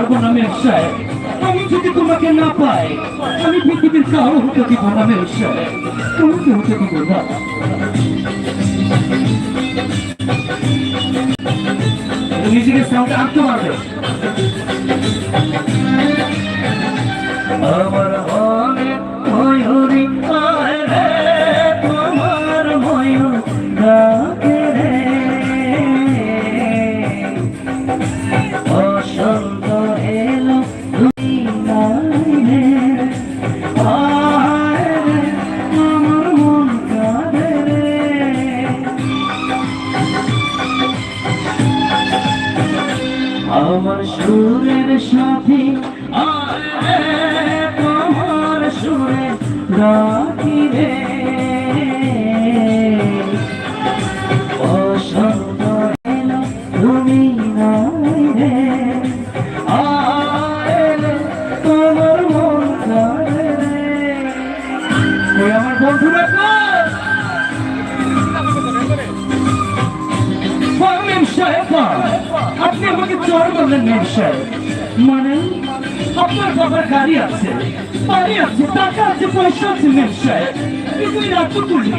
পারব না সাহেব আমি যদি তোমাকে না পাই, আমি পৃথিবীর কারও হতে দিব না তোমাকে হতে দিব না। নিজেকে সাউন্ড আনতে পারবে। আমার মনে ময়ূরী আয় রে তোমার আমার সুরের সাথী তোমার সুরে রাখি রে বসন্ত এলো তুমি নাই রে তোমার মন রে আমার বন্ধুরা কই? কই মেম সাহেব কই? আপনি চোর বললেন সাহেব মানে আপনার বাবার গাড়ি আছে, বাড়ি আছে, টাকা আছে, পয়সা আছে সাহেব কিন্তু রাজ্য করলে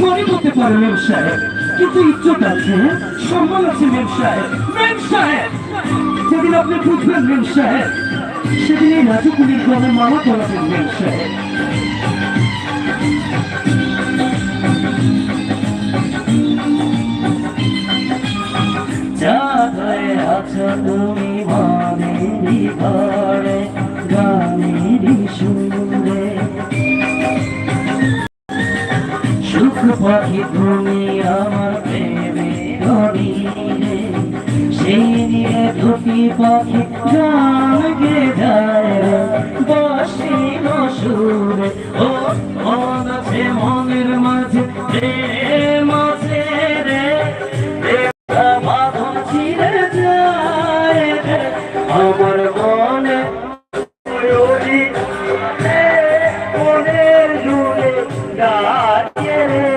গরিব হতে পারে সাহেব কিন্তু ইজ্জত আছে, সম্মান আছে মেম সাহেব মেম সাহেব যেদিন আপনি বুঝবেন মেম সাহেব সেদিন এই রাজকুলির গলায় মামা মেম সাহেব আছো তুমি মনেরই ঘরে গানেরই সুরে সুখ পাখি তুমি আমার প্রেমে ধরিলে সেই নিয়ে পাখি গান গে যায় বসি সুরে ময়ূরী রে,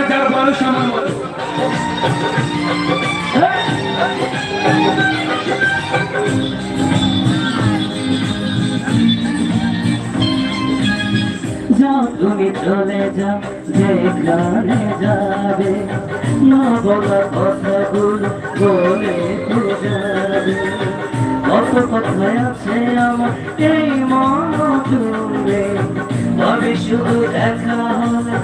তুমি চলে যাও যেখানে যাবে না বলা কথাগুলো বলে যাবে কত কথা আছে আমার এই মন তুমি আমি শুধু দেখা হবে